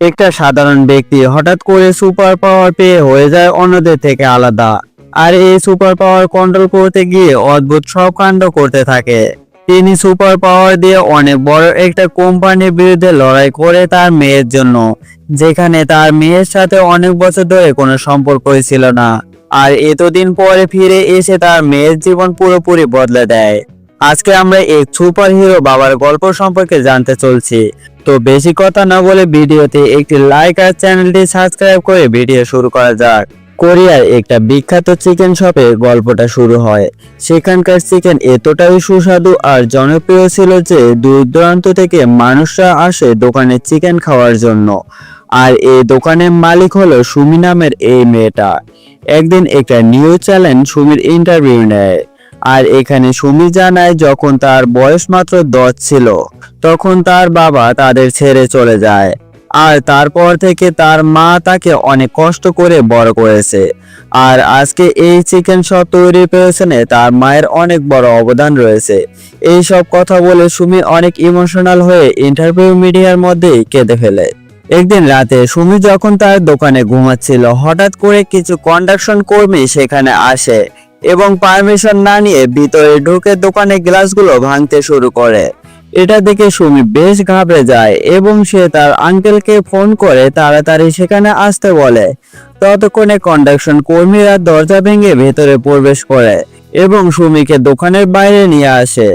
একটা সাধারণ ব্যক্তি হঠাৎ করে সুপার পাওয়ার পেয়ে হয়ে যায় অন্যদের থেকে আলাদা। আর এই সুপার পাওয়ার কন্ট্রোল করতে গিয়ে অদ্ভুত সব কাণ্ড করতে থাকে। তিনি সুপার পাওয়ার দিয়ে অনেক বড় একটা কোম্পানির বিরুদ্ধে লড়াই করে তার মেয়ের জন্য, যেখানে তার মেয়ের সাথে অনেক বছর ধরে কোনো সম্পর্কই ছিল না। আর এতদিন পরে ফিরে এসে তার মেয়ের জীবন পুরোপুরি বদলে দেয়। আজকে আমরা এক সুপার হিরো বাবার গল্প সম্পর্কে জানতে চলছি। তো বেশি কথা না বলে ভিডিওতে একটি লাইক আর চ্যানেলটি সাবস্ক্রাইব করে ভিডিও শুরু করা যাক। কোরিয়ার একটা বিখ্যাত চিকেন শপে গল্পটা শুরু হয়। সেখানকার চিকেন এতটাই সুস্বাদু আর জনপ্রিয় ছিল যে দূর দূরান্ত থেকে মানুষরা আসে দোকানে চিকেন খাওয়ার জন্য। আর এই দোকানের মালিক হলো সুমি নামের এই মেয়েটা। একদিন একটা নিউজ চ্যানেল সুমির ইন্টারভিউ নেয়। আর এখানে সুমি জানায় যখন তার বয়স মাত্র দশ ছিল, তখন তার বাবা তাদের ছেড়ে চলে যায়। আর তারপর থেকে তার মা তাকে অনেক কষ্ট করে বড় করেছে। আর আজকে এই চিকেন শপ তৈরির পেছনে তার মায়ের অনেক বড় অবদান রয়েছে। এই সব কথা বলে সুমি অনেক ইমোশনাল হয়ে ইন্টারভিউ মিডিয়ার মধ্যেই কেঁদে ফেলে। একদিন রাতে সুমি যখন তার দোকানে ঘুমাচ্ছিল, হঠাৎ করে কিছু কন্ডাকশন কর্মী সেখানে আসে। এবং পারমিশন না নিয়ে ভিতরে ঢুকে দোকানে গ্লাসগুলো ভাঙতে শুরু করে। এটা দেখে সুমি বেশ ঘাবড়ে যায় এবং সে তার আঙ্কেলকে ফোন করে তাড়াতাড়ি সেখানে আসতে বলে। ততক্ষণে কন্ডাকশন কর্মীরা দরজা ভেঙে ভেতরে প্রবেশ করে এবং সুমিকে দোকানের বাইরে নিয়ে আসে।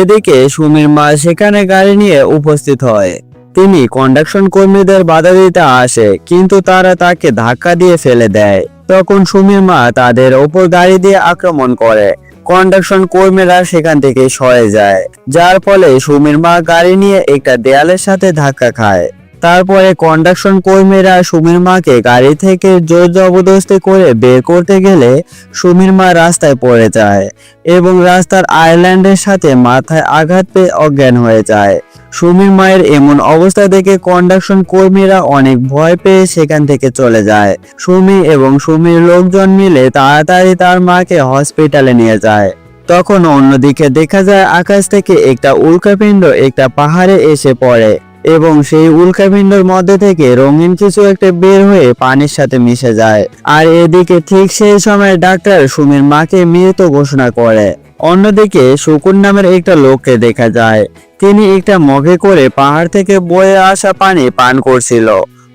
এদিকে সুমির মা সেখানে গাড়ি নিয়ে উপস্থিত হয়। তিনি কন্ডাকশন কর্মীদের বাধা দিতে আসে, কিন্তু তারা তাকে ধাক্কা দিয়ে ফেলে দেয়। তখন সুমির মা তাদের ওপর গাড়ি দিয়ে আক্রমণ করে। কন্ডাকশন কর্মীরা সেখান থেকে সরে যায়। যার ফলে সুমির মা গাড়ি নিয়ে একটা দেয়ালের সাথে ধাক্কা খায়। তারপরে কন্ডাকশন কর্মীরা সুমির মাকে গাড়ি থেকে জোর জবরদস্তি করে বের করতে গেলে সুমির মা রাস্তায় পড়ে যায় এবং রাস্তার আইল্যান্ডের সাথে মাথায় আঘাত পেয়ে অজ্ঞান হয়ে যায়। সুমির মায়ের এমন অবস্থা দেখে কন্ডাকশন কর্মীরা অনেক ভয় পেয়ে সেখান থেকে চলে যায়। সুমি এবং সুমির লোকজন মিলে তাড়াতাড়ি তার মাকে হসপিটালে নিয়ে যায়। তখন অন্যদিকে দেখা যায় আকাশ থেকে একটা উল্কাপিণ্ড একটা পাহাড়ে এসে পড়ে। এবং সেই উল্কাপিণ্ডর মধ্যে থেকে রঙিন কিছু একটা বের হয়ে পানির সাথে মিশে যায়। আর এদিকে ঠিক সেই সময় ডাক্তার সুমির মাকে মৃত ঘোষণা করে। অন্যদিকে শকুন নামের একটা লোককে দেখা যায়। তিনি একটা মগে করে পাহাড় থেকে বয়ে আসা পানি পান করছিল।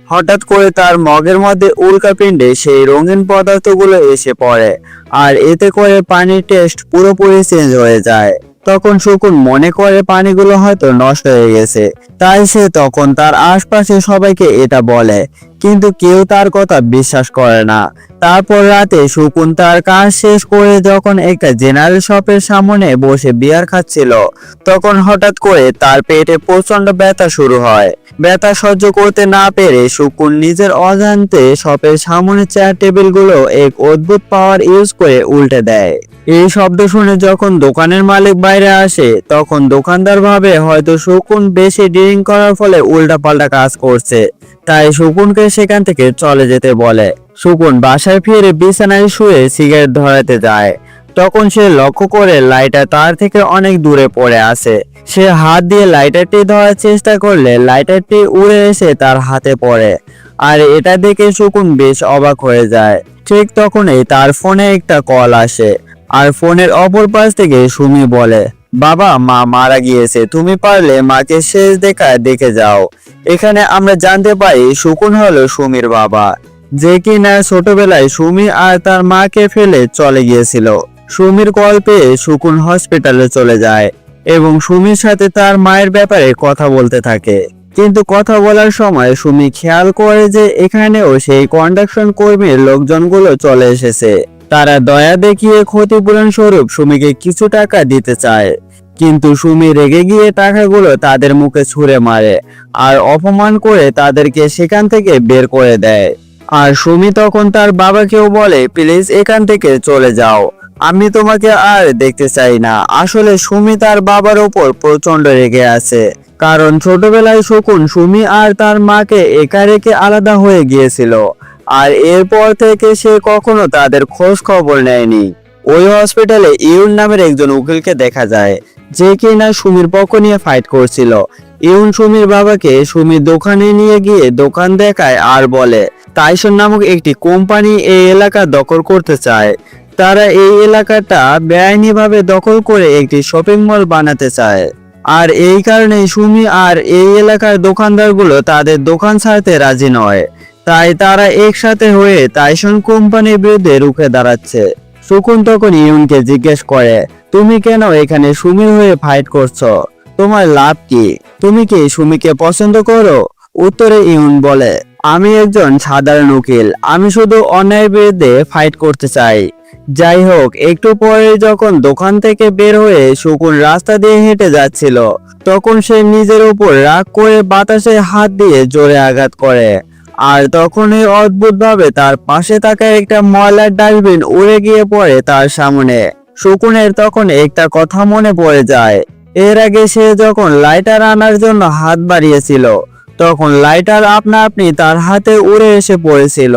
হঠাৎ করে তার মগের মধ্যে উল্কাপিণ্ডে সেই রঙিন পদার্থগুলো এসে পড়ে। আর এতে করে পানির টেস্ট পুরোপুরি চেঞ্জ হয়ে যায়। তখন শকুন মনে করে পানিগুলো হয়তো নষ্ট হয়ে গেছে। তাই সে তখন তার আশপাশে সবাইকে এটা বলে কিন্তু কেউ তার কথা বিশ্বাস করে না। তারপর রাতে শকুন তার কাজ শেষ করে যখন একটা জেনারেল শপের সামনে বসে বিয়ার খাচ্ছিল, তখন হঠাৎ করে তার পেটে প্রচণ্ড ব্যথা শুরু হয়। ব্যথা সহ্য করতে না পেরে শকুন নিজের অজান্তে শপের সামনে চেয়ার টেবিলগুলো এক অদ্ভুত পাওয়ার ইউজ করে উল্টে দেয়। এই শব্দ শুনে যখন দোকানের মালিক বাইরে আসে, তখন দোকানদার ভাবে হয়তো শকুন বেশি ড্রিঙ্ক করার ফলে উল্টাপাল্টা কাজ করছে। তাই শকুনকে সেখান থেকে চলে যেতে বলে। শকুন বাসায় ফিরে বিছানায় শুয়ে সিগারেট ধরাতে যায়। তখন সে লক্ষ্য করে লাইটার তার থেকে অনেক দূরে পড়ে আসে সে হাত দিয়ে লাইটারটি ধরার চেষ্টা করলে লাইটারটি উড়ে এসে তার হাতে পড়ে। আর এটা দেখে শকুন বেশ অবাক হয়ে যায়। ঠিক তখনই তার ফোনে একটা কল আসে। আর ফোনের অপর পাশ থেকে সুমি বলে বাবা, মা মারা গিয়েছে। তুমি পারলে মাকে শেষ দেখা দেখে যাও। এখানে আমরা জানতে পারি শকুন হলো সুমির বাবা। যে কিনা ছোটবেলায় সুমি আর তার মাকে ফেলে চলে গিয়েছিল। সুমির কল পেয়ে শকুন হসপিটালে চলে যায় এবং সুমির সাথে তার মায়ের ব্যাপারে কথা বলতে থাকে। কিন্তু কথা বলার সময় সুমি খেয়াল করে যে এখানেও সেই কন্ডাকশন কর্মীর লোকজনগুলো চলে এসেছে। তারা দয়া দেখিয়ে ক্ষতিপূরণ স্বরূপ সুমিকে কিছু টাকা দিতে চায়। কিন্তু সুমি রেগে গিয়ে টাকাগুলো তাদের মুখে ছুঁড়ে মারে আর অপমান করে তাদেরকে সেখান থেকে বের করে দেয়। আর সুমি তখন তার বাবাকেও বলে, প্লিজ এখান থেকে চলে যাও। আমি তোমাকে আর দেখতে চাই না। আসলে সুমি তার বাবার ওপর প্রচণ্ড রেগে আছে। কারণ ছোটবেলায় শকুন সুমি আর তার মাকে একা রেখে আলাদা হয়ে গিয়েছিল। আর এরপর থেকে সে কখনো তাদের খোঁজ খবর নেয়নি। ওই হসপিটালে ইউন নামের একজন উকিলকে দেখা যায়, যে কিনা সুমির পক্ষ নিয়ে ফাইট করছিল। ইউন সুমির বাবাকে সুমির দোকানে নিয়ে গিয়ে দোকান দেখায় আর বলে তাইসন নামক একটি কোম্পানি এই এলাকা দখল করতে চায়। তারা এই এলাকাটা বেআইনিভাবে দখল করে একটি শপিং মল বানাতে চায়। আর এই কারণে সুমি আর এই এলাকার দোকানদারগুলো তাদের দোকান ছাড়তে রাজি নয়। তাই তারা একসাথে হয়ে তাইসন কোম্পানির বিরুদ্ধে রুখে দাঁড়াচ্ছে। সুকুন তখন ইউনকে জিজ্ঞেস করে, তুমি কেন এখানে সুমির হয়ে ফাইট করছ? তোমার লাভ কি? তুমি কি সুমিকে পছন্দ করো? উত্তরে ইউন বলে, আমি একজন সাধারণ উকিল। আমি শুধু অন্যায়ের বিরুদ্ধে ফাইট করতে চাই। যাই হোক, একটু পরে যখন দোকান থেকে বের হয়ে শকুন রাস্তা দিয়ে হেঁটে যাচ্ছিল, তখন সে নিজের উপর রাগ করে বাতাসে হাত দিয়ে জোরে আঘাত করে। আর তখনই অদ্ভুতভাবে তার পাশে থাকা একটা ময়লার ডাস্টবিন উড়ে গিয়ে পড়ে তার সামনে। শকুনের তখন একটা কথা মনে পড়ে যায়। এর আগে সে যখন লাইটার আনার জন্য হাত বাড়িয়েছিল, তখন লাইটার আপনা আপনি তার হাতে উড়ে এসে পড়েছিল।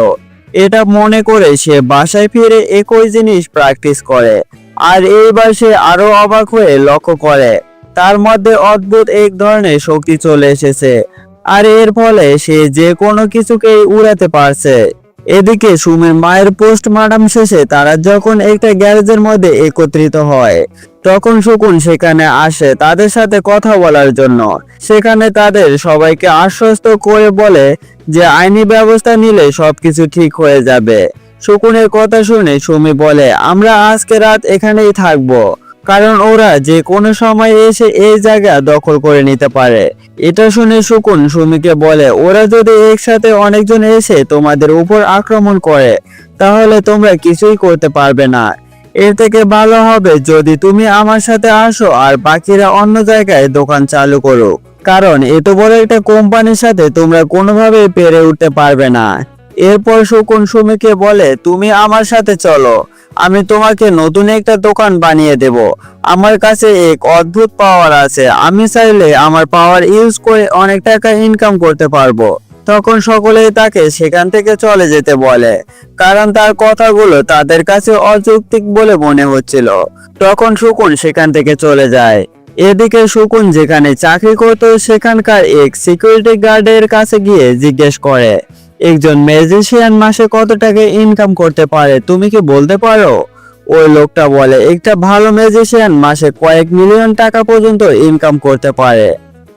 এটা মনে করে সে বাসায় ফিরে একই জিনিস প্র্যাকটিস করে। আর এইবার সে আরও অবাক হয়ে লক্ষ্য করে, তার মধ্যে অদ্ভুত এক ধরনের শক্তি চলে এসেছে। আর এর ফলে সে যে কোনো কিছুকেই উড়াতে পারছে। এদিকে সুমির মায়ের পোস্টমার্টম শেষে তারা যখন একটা গ্যারেজের মধ্যে একত্রিত হয়, তখন শকুন সেখানে আসে তাদের সাথে কথা বলার জন্য। সেখানে তাদের সবাইকে আশ্বস্ত করে বলে যে আইনি ব্যবস্থা নিলে সবকিছু ঠিক হয়ে যাবে। শকুনের কথা শুনে সুমি বলে, আমরা আজকে রাত এখানেই থাকব। কারণ ওরা যে কোনো সময় এসে এই জায়গা দখল করে নিতে পারে। এটা শুনে শকুন সুমিকে বলে, ওরা যদি একসাথে অনেকজন এসে তোমাদের উপর আক্রমণ করে, তাহলে তোমরা কিছুই করতে পারবে না। এর থেকে ভালো হবে যদি তুমি আমার সাথে আসো আর বাকিরা অন্য জায়গায় দোকান চালু করো। কারণ এত বড় একটা কোম্পানির সাথে তোমরা কোনোভাবে পেরে উঠতে পারবে না। এরপর শকুন সুমিকে বলে, তুমি আমার সাথে চলো। আমি তোমাকে নতুন একটা দোকান বানিয়ে দেব। আমার কাছে এক অদ্ভুত পাওয়ার আছে। আমি চাইলে আমার পাওয়ার ইউজ করে অনেক টাকা ইনকাম করতে পারব। তখন সকলেই তাকে সেখান থেকে চলে যেতে বলে, কারণ তার কথাগুলো তাদের কাছে অযৌক্তিক বলে মনে হচ্ছিল। তখন শকুন সেখান থেকে চলে যায়। এদিকে শকুন যেখানে চাকরি করত সেখানকার এক সিকিউরিটি গার্ডের কাছে গিয়ে জিজ্ঞেস করে একজন ম্যাজিশিয়ান মাসে কত টাকা ইনকাম করতে পারে, তুমি কি বলতে পারো? ওই লোকটা বলে, একটা ভালো ম্যাজিশিয়ান মাসে কয়েক মিলিয়ন টাকা পর্যন্ত ইনকাম করতে পারে।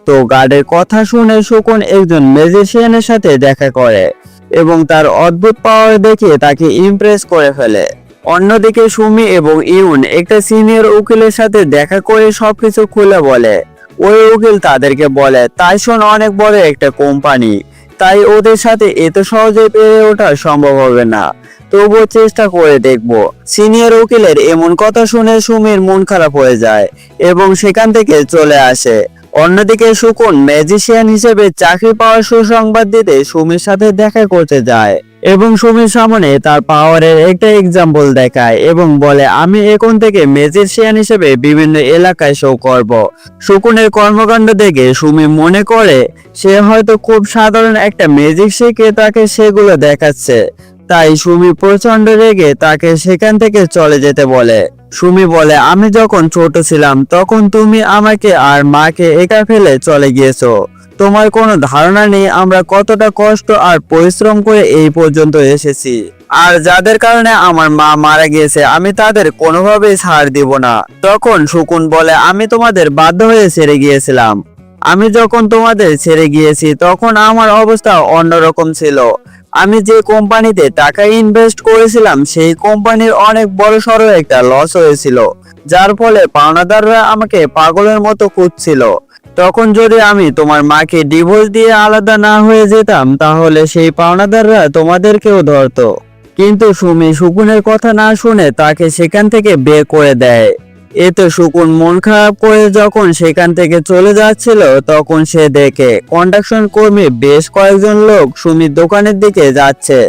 তো গার্ডের কথা শুনে শকুন একজন ম্যাজিশিয়ানের সাথে দেখা করে এবং তার অদ্ভুত পাওয়ার দেখে তাকে ইমপ্রেস করে ফেলে। অন্যদিকে সুমি এবং ইউন একটা সিনিয়র উকিলের সাথে দেখা করে সবকিছু খুলে বলে। ওই উকিল তাদেরকে বলে তাইসন অনেক বড় একটা কোম্পানি তাই ওদের সাথে এত সহজে পেরে ওঠা সম্ভব হবে না। তবুও চেষ্টা করে দেখব। সিনিয়র উকিলের এমন কথা শুনে সুমির মন খারাপ হয়ে যায় এবং সেখান থেকে চলে আসে। অন্যদিকে সুকুন ম্যাজিশিয়ান হিসেবে চাকরি পাওয়ার সুসংবাদ দিতে সুমির সাথে দেখা করতে যায়। এবং সুমির সামনে তার পাওয়ারের একটা এক্সাম্পল দেখায় এবং বলে, আমি এখন থেকে ম্যাজিশিয়ান হিসেবে বিভিন্ন এলাকায় শো করব। শকুনের কর্মকাণ্ড দেখে সুমি মনে করে, সে হয়তো খুব সাধারণ একটা ম্যাজিক শিখে তাকে সেগুলো দেখাচ্ছে। তাই সুমি প্রচণ্ড রেগে তাকে সেখান থেকে চলে যেতে বলে। সুমি বলে, আমি যখন ছোট ছিলাম, তখন তুমি আমাকে আর মাকে একা ফেলে চলে গিয়েছো। তোমার কোনো ধারণা নেই, আমরা কতটা কষ্ট আর পরিশ্রম করে এই পর্যন্ত এসেছি। আর যাদের কারণে আমার মা মারা গিয়েছে, আমি তাদের কোনোভাবেই ছাড় দিব না। তখন শকুন বলে, আমি তোমাদের বাধ্য হয়ে ছেড়ে গিয়েছিলাম। আমি যখন তোমাদের ছেড়ে গিয়েছি, তখন আমার অবস্থা অন্যরকম ছিল। আমি যে কোম্পানিতে টাকা ইনভেস্ট করেছিলাম, সেই কোম্পানির অনেক বড় সড়ো একটা লস হয়েছিল, যার ফলে পাওনাদাররা আমাকে পাগলের মতো খুঁজছিল। তখন যদি আমি তোমার মাকে ডিভোর্স দিয়ে আলাদা না হয়ে যেতাম, তাহলে সেই পাওনাদাররা তোমাদেরকেও ধরতো। কিন্তু সুমি শকুনের কথা না শুনে তাকে সেখান থেকে বের করে দেয়। এতে শকুন মন খারাপ করে যখন সেখান থেকে চলে যাচ্ছিল, তখন সে দেখে কন্ডাকশন কর্মী বেশ কয়েকজন লোক সুমির দোকানের দিকে যাচ্ছে।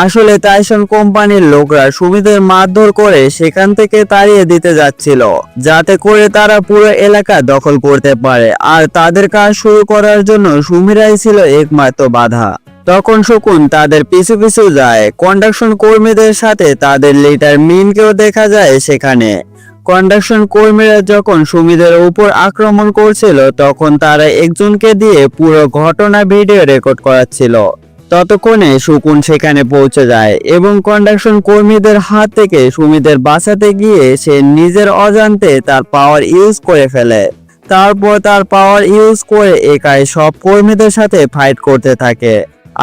আসলে টাইসন কোম্পানির লোকরা সুমিদের মারধর করে সেখান থেকে তাড়িয়ে দিতে যাচ্ছিল, যাতে করে তারা পুরো এলাকা দখল করতে পারে। আর তাদের কাজ শুরু করার জন্য সুমিরাই ছিল একমাত্র বাধা। তখন শকুন তাদের পিছু পিছু যায়। কন্ডাকশন কর্মীদের সাথে তাদের লিডার মিনকেও দেখা যায় সেখানে। কন্ডাকশন কর্মীরা যখন সুমিদের উপর আক্রমণ করছিল, তখন তারা একজনকে দিয়ে পুরো ঘটনা ভিডিও রেকর্ড করাচ্ছিল। ততক্ষণে সুকুন সেখানে পৌঁছে যায় এবং কন্ডাকশন কর্মীদের হাত থেকে সুমিদের বাঁচাতে গিয়ে সে নিজের অজান্তে তার পাওয়ার ইউজ করে ফেলে। তারপর তার পাওয়ার ইউজ করে একাই সব কর্মীদের সাথে ফাইট করতে থাকে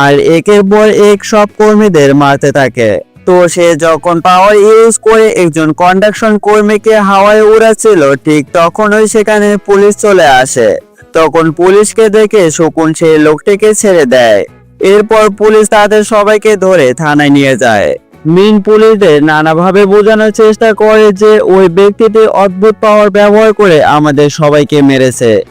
আর একের পর এক সব কর্মীদের মারতে থাকে। তো সে যখন পাওয়ার ইউজ করে একজন কন্ডাকশন কর্মীকে হাওয়ায় উড়াচ্ছিল, ঠিক তখনই সেখানে পুলিশ চলে আসে। তখন পুলিশকে দেখে শকুন সেই লোকটিকে ছেড়ে দেয়। এরপর পুলিশ তাদের সবাইকে ধরে থানায় নিয়ে যায়। মিন পুলিশদের নানাভাবে বোঝানোর চেষ্টা করে যে ওই ব্যক্তিটি অদ্ভুত পাওয়ার ব্যবহার করে আমাদের সবাইকে মেরেছে।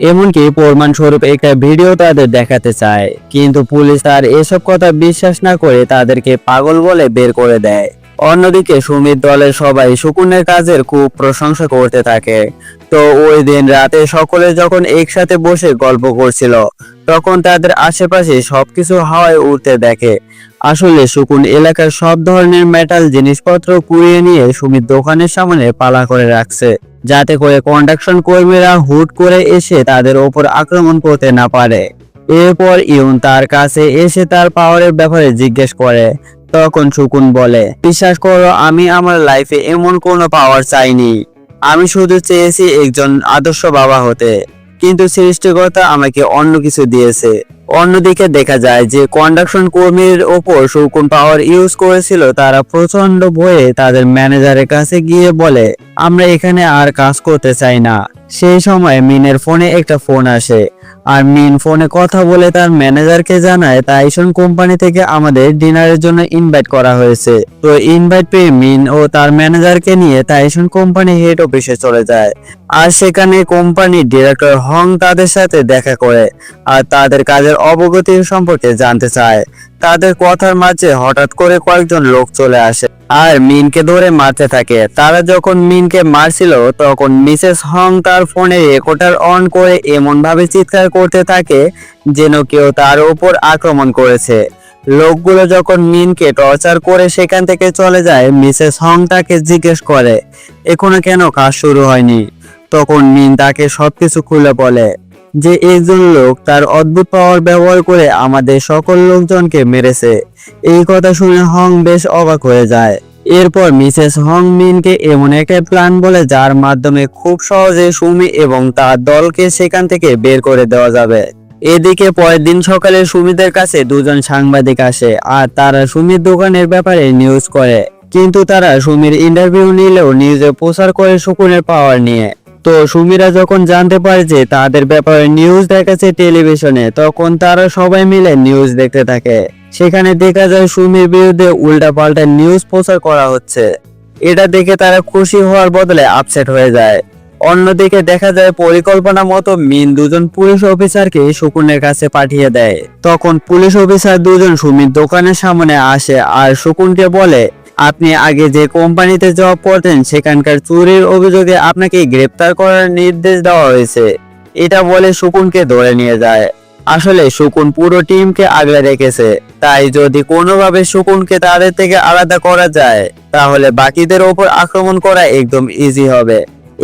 এমনকি প্রমাণ স্বরূপ একটা ভিডিও তাদের দেখাতে চায়। কিন্তু পুলিশ তার এসব কথা বিশ্বাস না করে তাদেরকে পাগল বলে বের করে দেয়। অন্যদিকে সুমিত দলের সবাই শকুনের কাজের খুব প্রশংসা করতে থাকে। তো ওই দিন রাতে সকলে যখন একসাথে বসে গল্প করছিল তখন তাদের আশেপাশে সবকিছু হাওয়ায় উঠতে দেখে। আসলে শকুন এলাকার সব ধরনের মেটাল জিনিসপত্র কুড়িয়ে নিয়ে সুমিত দোকানের সামনে পালা করে রাখছে। যাতে করে কন্ডাকশন কর্মীরা হুট করে এসে তাদের ওপর আক্রমণ করতে না পারে। এরপর ইউন তার কাছে এসে তার পাওয়ারের ব্যাপারে জিজ্ঞেস করে। তখন সুকুন বলে, বিশ্বাস করো, আমি আমার লাইফে এমন কোনো পাওয়ার চাইনি। আমি শুধু চেয়েছি একজন আদর্শ বাবা হতে। কিন্তু সৃষ্টিকর্তা আমাকে অন্য কিছু দিয়েছে। অন্যদিকে দেখা যায় যে কন্ডাকশন কর্মীর ওপর শৌকুন পাওয়ার ইউজ করেছিল, তারা প্রচণ্ড ভয়ে তাদের ম্যানেজারের কাছে গিয়ে বলে, আমরা এখানে আর কাজ করতে চাই না। সেই সময় মিনের ফোনে একটা ফোন আসে। আর মিন ফোনে কথা বলে তার ম্যানেজারকে জানায় টাইসন কোম্পানি থেকে আমাদের ডিনারের জন্য ইনভাইট করা হয়েছে। তো ইনভাইট পেয়ে মিন ও তার ম্যানেজারকে নিয়ে টাইসন কোম্পানি হেড অফিসে চলে যায়। আর সেখানে কোম্পানির ডিরেক্টর হং তাদের সাথে দেখা করে আর তাদের কাজের অবগতি সম্পর্কে জানতে চায়। তাদের কথার মাঝে হঠাৎ করে কয়েকজন লোক চলে আসে। আর মিনকে ধরে মারতে থাকে। তারা যখন মিনকে মারছিল, তখন মিসেস হং তার ফোনে রেকর্ডার অন করে এমন ভাবে চিৎকার করতে থাকে যেন কেউ তার উপর আক্রমণ করেছে। লোকগুলো যখন মিনকে টর্চার করে সেখান থেকে চলে যায়, মিসেস হং তাকে জিজ্ঞেস করে, এখনও কেন কাজ শুরু হয়নি? তখন মিন তাকে সবকিছু খুলে বলে যে একজন লোক তার অদ্ভুত পাওয়ার ব্যবহার করে আমাদের সকল লোকজনকে মেরেছে। এই কথা শুনে হং বেশ অবাক হয়ে যায়। এরপর মিসেস হং মিনকে এমন একটা প্ল্যান বলে যার মাধ্যমে খুব সহজে সুমি এবং তার দলকে সেখান থেকে বের করে দেওয়া যাবে। এদিকে পরের দিন সকালে সুমিদের কাছে দুজন সাংবাদিক আসে আর তারা সুমির দোকানের ব্যাপারে নিউজ করে। কিন্তু তারা সুমির ইন্টারভিউ নিলেও নিউজে প্রচার করে শকুনের পাওয়ার নিয়ে। তো সুমিরা যখন জানতে পারে যে তাদের ব্যাপারে নিউজ দেখাচ্ছে টেলিভিশনে তখন তারা সবাই মিলে নিউজ দেখতে থাকে। সেখানে দেখা যায় সুমির বিরুদ্ধে উল্টাপাল্টা নিউজ প্রচার করা হচ্ছে। এটা দেখে তারা খুশি হওয়ার বদলে আপসেট হয়ে যায়। অন্যদিকে দেখা যায় পরিকল্পনা মতো মিন দুজন পুলিশ অফিসারকে শকুনের কাছে পাঠিয়ে দেয়। তখন পুলিশ অফিসার দুজন সুমির দোকানের সামনে আসে আর শকুনকে বলে আপনি আগে যে কোম্পানিতে জব করতেন, সেখানকার চুরির অভিযোগে আপনাকে গ্রেপ্তার করার নির্দেশ দেওয়া হয়েছে। এটা বলে শকুনকে ধরে নিয়ে যায়। আসলে শকুন পুরো টিমকে আগলে রেখেছে। তাই যদি কোনোভাবে শকুনকে তাদের থেকে আলাদা করা যায়, তাহলে বাকিদের ওপর আক্রমণ করা একদম ইজি হবে।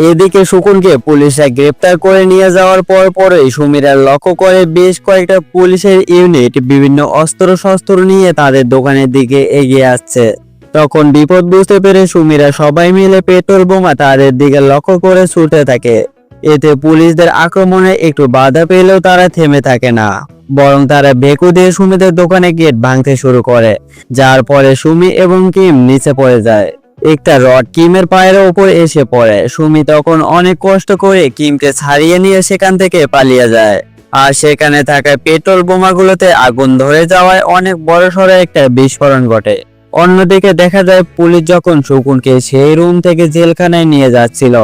এদিকে শকুনকে পুলিশরা গ্রেপ্তার করে নিয়ে যাওয়ার পর পরই সুমিরা লক্ষ্য করে বেশ কয়েকটা পুলিশের ইউনিট বিভিন্ন অস্ত্র শস্ত্র নিয়ে তাদের দোকানের দিকে এগিয়ে আসছে। তখন বিপদ বুঝতে পেরে সুমিরা সবাই মিলে পেট্রোল বোমা তাদের দিকে লক্ষ্য করে ছুটে থাকে। এতে পুলিশদের আক্রমণে একটু বাধা পেলেও তারা থেমে থাকে না। বরং তারা বেকু দিয়ে সুমিদের দোকানে গেট ভাঙতে শুরু করে, যার পরে সুমি এবং কিম নিচে পড়ে যায়। একটা রড কিমের পায়ের ওপর এসে পড়ে। সুমি তখন অনেক কষ্ট করে কিমকে ছাড়িয়ে নিয়ে সেখান থেকে পালিয়ে যায়। আর সেখানে থাকা পেট্রোল বোমাগুলোতে আগুন ধরে যাওয়ায় অনেক বড় সড়ো একটা বিস্ফোরণ ঘটে। অন্যদিকে দেখা যায় পুলিশ যখন শকুনকে সেই রুম থেকে জেলখানায় নিয়ে যাচ্ছিল,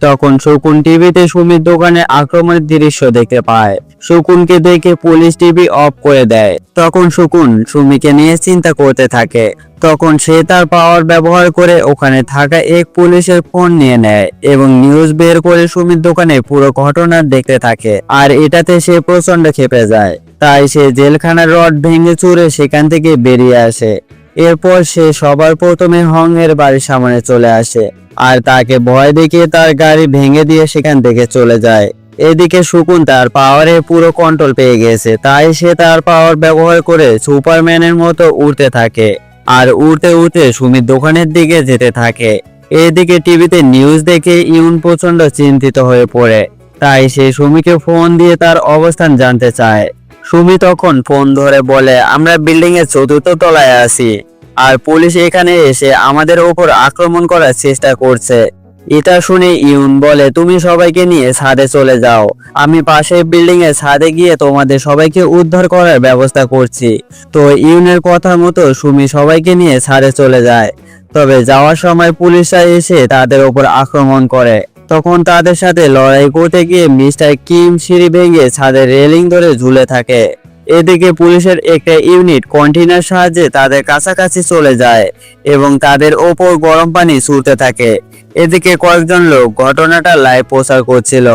তখন শকুন টিভিতে সুমির দোকানে আক্রমণের দৃশ্য দেখতে পায়। শকুনকে দেখে পুলিশ টিভি অফ করে দেয়। তখন শকুন সুমিকে নিয়ে চিন্তা করতে থাকে। তখন সে তার পাওয়ার ব্যবহার করে ওখানে থাকা এক পুলিশের ফোন নিয়ে নেয় এবং নিউজ বের করে সুমির দোকানে পুরো ঘটনা দেখতে থাকে। আর এটাতে সে প্রচণ্ড খেপে যায়। তাই সে জেলখানার রড ভেঙে চুরে সেখান থেকে বেরিয়ে আসে। এরপর সে সবার প্রথমে হংয়ের বাড়ির সামনে চলে আসে আর তাকে ভয় দেখিয়ে তার গাড়ি ভেঙে দিয়ে সেখান থেকে চলে যায়। এদিকে শুকুন তার পাওয়ারে পুরো কন্ট্রোল পেয়ে গেছে, তাই সে তার পাওয়ার ব্যবহার করে সুপারম্যানের মতো উড়তে থাকে আর উড়তে উড়তে সুমির দোকানের দিকে যেতে থাকে। এদিকে টিভিতে নিউজ দেখে ইউন প্রচণ্ড চিন্তিত হয়ে পড়ে, তাই সে সুমিকে ফোন দিয়ে তার অবস্থান জানতে চায়। সুমি তখন ফোন ধরে বলে, আমরা বিল্ডিং এর চতুর্থ তলায় আছি। আর পুলিশ এখানে এসে আমাদের ওপর আক্রমণ করার চেষ্টা করছে। এটা শুনে ইউন বলে, তুমি সবাইকে নিয়ে ছাদে চলে যাও। আমি পাশের বিল্ডিং এর ছাদে গিয়ে তোমাদের সবাইকে উদ্ধার করার ব্যবস্থা করছি। তো ইউনের কথা মতো সুমি সবাইকে নিয়ে ছাদে চলে যায়। তবে যাওয়ার সময় পুলিশরা এসে তাদের ওপর আক্রমণ করে। তখন তাদের সাথে লড়াই করতে গিয়ে মিস্টার কিম সিঁড়ি ভেঙে ছাদের রেলিং ধরে ঝুলে থাকে। এদিকে পুলিশের একটা ইউনিট কন্টেনার সাহায্যে তাদের কাছাকাছি চলে যায় এবং তাদের ওপর গরম পানি ছুটতে থাকে। এদিকে কয়েকজন লোক ঘটনাটা লাইভ প্রচার করছিল।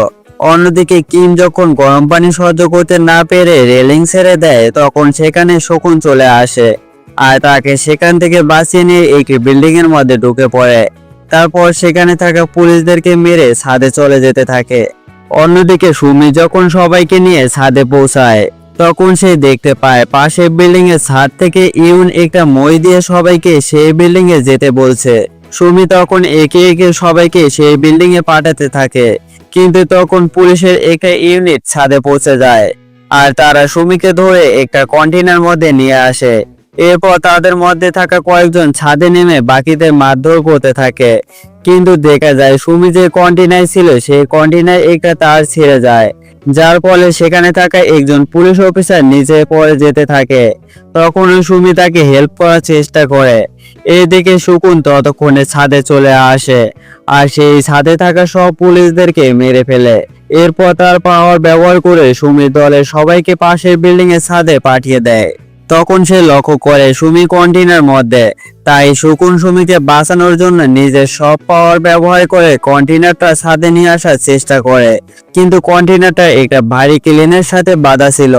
অন্যদিকে কিম যখন গরম পানি সহ্য করতে না পেরে রেলিং ছেড়ে দেয়, তখন সেখানে শকুন চলে আসে আর তাকে সেখান থেকে বাঁচিয়ে নিয়ে একটি বিল্ডিং এর মধ্যে ঢুকে পড়ে। তারপর সেখানে থাকা পুলিশদেরকে মেরে ছাদে চলে যেতে থাকে। অন্যদিকে সুমি যখন সবাইকে নিয়ে ছাদে পৌঁছায় তখন সে দেখতে পায় পাশের বিল্ডিং এর ছাদ থেকে ইউন একটা মই দিয়ে সবাইকে সেই বিল্ডিং এ যেতে বলছে। সুমি তখন একে একে সবাইকে সেই বিল্ডিং এ পাঠাতে থাকে। কিন্তু তখন পুলিশের একটা ইউনিট ছাদে পৌঁছে যায়। আর তারা সুমিকে ধরে একটা কন্টেনার মধ্যে নিয়ে আসে। এরপর তাদের মধ্যে থাকা কয়েকজন ছাদে নেমে বাকিদের মারধর করতে থাকে। কিন্তু দেখা যায়, সুমি যে কন্টেনার ছিল, সেই কন্টেনার একটা তার ছিঁড়ে যায়। যার ফলে সেখানে থাকা একজন পুলিশ অফিসার নিচে পড়ে যেতে থাকে। তখন সুমি তাকে হেল্প করার চেষ্টা করে। এদিকে শুকুন ততক্ষণে ছাদে চলে আসে আর সেই ছাদে থাকা সব পুলিশদেরকে মেরে ফেলে। এরপর তার পাওয়ার ব্যবহার করে সুমির দলের সবাইকে পাশের বিল্ডিং এর ছাদে পাঠিয়ে দেয়। তখন সে লক্ষ্য করে সুমি কন্টেনার মধ্যে। তাই শুকুন সুমিকে বাঁচানোর জন্য নিজের সব পাওয়ার ব্যবহার করে কন্টেনারটা ছাদে নিয়ে আসার চেষ্টা করে। কিন্তু কন্টেনারটা একটা ভারী ক্লিনের সাথে বাঁধা ছিল।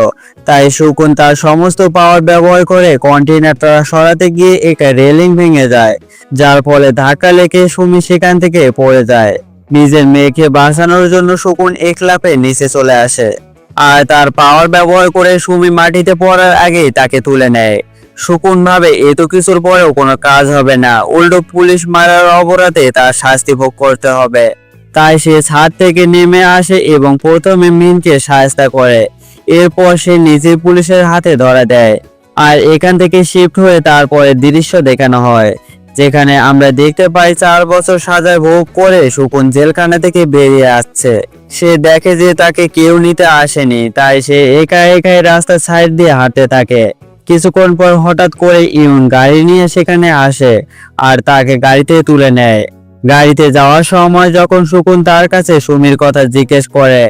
তাই শুকুন তার সমস্ত পাওয়ার ব্যবহার করে কন্টেনারটা সরাতে গিয়ে একটা রেলিং ভেঙে যায়, যার ফলে ধাক্কা লেগে সুমি সেখান থেকে পড়ে যায়। নিজের মেয়েকে বাঁচানোর জন্য শকুন একলাপে নিচে চলে আসে। আর তার পাওয়ার ব্যবহার করে সুমি মাটিতে পড়ার আগেই তাকে তুলে নেয়। শকুন ভাবে এত কিছুর পরেও কোনো কাজ হবে না। উল্টো পুলিশ মারার অপরাধে তার শাস্তি ভোগ করতে হবে। তাই সে ছাদ থেকে নেমে আসে এবং প্রথমে মিনকে সাহায্য করে। এরপর সে নিজে পুলিশের হাতে ধরা দেয়। আর এখান থেকে শিফট হয়ে তারপরে দৃশ্য দেখানো হয়। যেখানে আমরা দেখতে পাই চার বছর সাজা ভোগ করে শকুন জেলখানা থেকে বেরিয়ে আসছে। সে দেখে যে তাকে কেউ নিতে আসেনি, তাই সে একা একাই রাস্তার সাইড দিয়ে হাঁটতে থাকে। কিছুক্ষণ পর হঠাৎ করে ইউন গাড়ি নিয়ে সেখানে আসে আর তাকে গাড়িতে তুলে নেয়। গাড়িতে যাওয়ার সময় যখন শকুন তার কাছে সুমির কথা জিজ্ঞেস করে,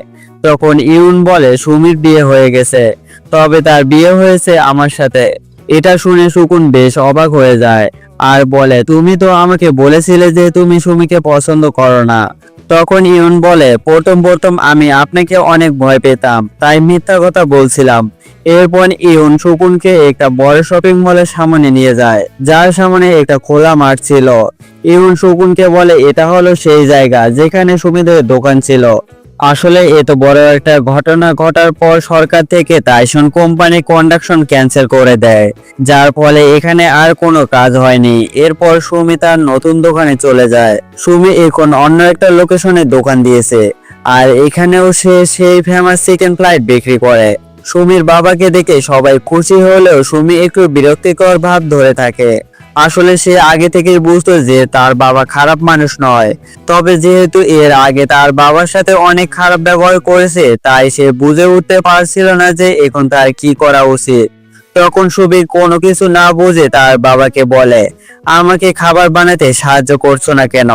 তখন ইউন বলে, সুমির বিয়ে হয়ে গেছে। তবে তার বিয়ে হয়েছে আমার সাথে। এটা শুনে শকুন বেশ অবাক হয়ে যায়। আর বলে, তুমি তো আমাকে বলেছিলে যে তুমি সুমিকে পছন্দ করো না তখন ইউন বলে, প্রথম প্রথম আমি আপনাকে অনেক ভয় পেতাম, তাই মিথ্যা কথা বলছিলাম। এরপর ইউন শকুনকে একটা বড় শপিং মলের সামনে নিয়ে যায়, যার সামনে একটা খোলা মাঠ ছিল। ইউন শকুনকে বলে, এটা হলো সেই জায়গা যেখানে সুমিদের দোকান ছিল। আসলে এত বড় একটা ঘটনা ঘটার পর সরকার থেকে টাইসন কোম্পানি কন্ডাকশন ক্যান্সেল করে দেয়, যার ফলে এখানে আর কোনো কাজ হয়নি। এরপর সুমি তার নতুন দোকানে চলে যায়। সুমি এখন অন্য একটা লোকেশনে দোকান দিয়েছে, আর এখানেও সে সেই ফেমাস চিকেন ফ্লাইট বিক্রি করে। সুমির বাবাকে দেখে সবাই খুশি হলেও সুমি একটু বিরক্তিকর ভাব ধরে থাকে। আসলে সে আগে থেকেই বুঝতো যে তার বাবা খারাপ মানুষ নয়। তবে যেহেতু এর আগে তার বাবার সাথে অনেক খারাপ ব্যবহার করেছে, তাই সে বুঝে উঠতে পারছিল না যে এখন তার কি করা উচিত। তখন সুবীর কোনো কিছু না বুঝে তার বাবাকে বলে, আমাকে খাবার বানাতে সাহায্য করছ না কেন?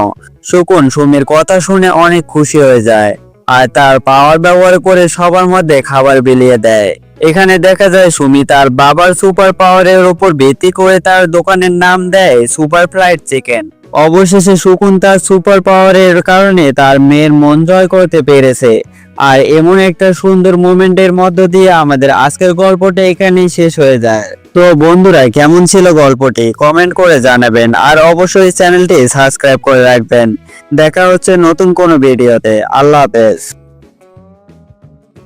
শকুন সুমির কথা শুনে অনেক খুশি হয়ে যায়, আর তার পাওয়ার ব্যবহার করে সবার মধ্যে খাবার বিলিয়ে দেয়। এখানে দেখা যায় সুমি তার বাবার সুপার পাওয়ারের উপর ভিত্তি করে তার দোকানের নাম দেয় সুপার ফ্রাইড চিকেন। অবশেষে শকুন তার সুপার পাওয়ারের কারণে তার মেয়ের মন জয় করতে পেরেছে। আর এমন একটা সুন্দর মোমেন্টের মধ্য দিয়ে আমাদের আজকের গল্পটা এখানেই শেষ হয়ে যায়। তো বন্ধুরা, কেমন ছিল গল্পটি? কমেন্ট করে জানাবেন আর অবশ্যই চ্যানেলটি সাবস্ক্রাইব করে রাখবেন। দেখা হচ্ছে নতুন কোনো ভিডিওতে। আল্লাহ হাফেজ।